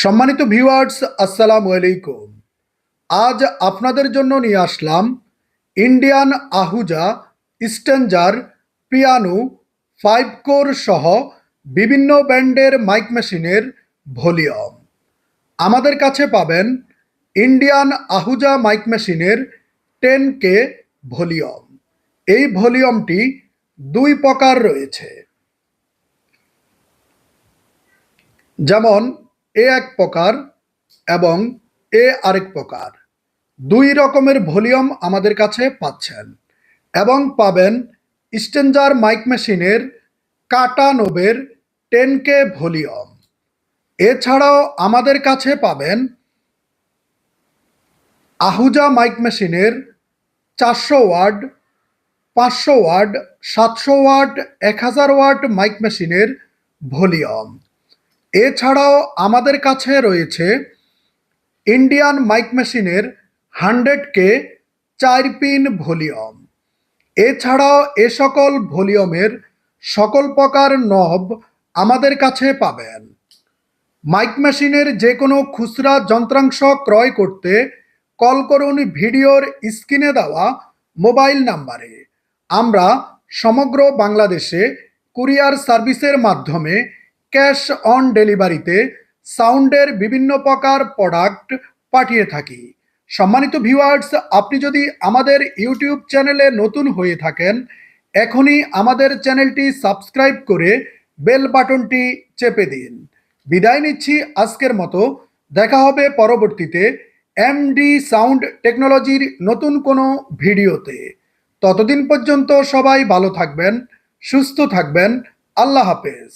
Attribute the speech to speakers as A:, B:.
A: সম্মানিত ভিউয়ার্স আসসালামু আলাইকুম। আজ আপনাদের জন্য নিয়ে আসলাম ইন্ডিয়ান আহুজা স্টেঞ্জার পিয়ানো ফাইভ কোর সহ বিভিন্ন ব্যান্ডের মাইক মেশিনের ভলিউম। আমাদের কাছে পাবেন ইন্ডিয়ান আহুজা মাইক মেশিনের টেন কে ভলিউম। এই ভলিউমটি দুই প্রকার রয়েছে। যেমন এ এক প্রকার এবং এ আরেক প্রকার। দুই রকমের ভলিউম আমাদের কাছে পাচ্ছেন এবং পাবেন স্টেঞ্জার মাইক মেশিনের কাটা নোবের টেন কে ভলিউম। এছাড়াও আমাদের কাছে পাবেন আহুজা মাইক মেশিনের চারশো ওয়ার্ড, পাঁচশো ওয়ার্ড, সাতশো ওয়াট এক হাজার ওয়াট মাইক মেশিনের ভলিউম। এছাড়াও আমাদের কাছে রয়েছে ইন্ডিয়ান মাইক মেশিনের হান্ড্রেড কে চার পিন ভলিউম। এছাড়াও এ সকল ভলিউমের সকল প্রকার নব আমাদের কাছে পাবেন। মাইক মেশিনের যে কোনো খুচরা যন্ত্রাংশ ক্রয় করতে কল করুন ভিডিওর স্ক্রিনে দেওয়া মোবাইল নাম্বারে আমরা সমগ্র বাংলাদেশে কুরিয়ার সার্ভিসের মাধ্যমে ক্যাশ অন ডেলিভারিতে সাউন্ডের বিভিন্ন প্রকার প্রোডাক্ট পাঠিয়ে থাকি। সম্মানিত ভিউয়ার্স, আপনি যদি আমাদের ইউটিউব চ্যানেলে নতুন হয়ে থাকেন, এখনই আমাদের চ্যানেলটি সাবস্ক্রাইব করে বেল বাটনটি চেপে দিন। বিদায় নিচ্ছি আজকের মতো। দেখা হবে পরবর্তীতে এমডি সাউন্ড টেকনোলজির নতুন কোনো ভিডিওতে। ততদিন পর্যন্ত সবাই ভালো থাকবেন, সুস্থ থাকবেন। আল্লাহ হাফেজ।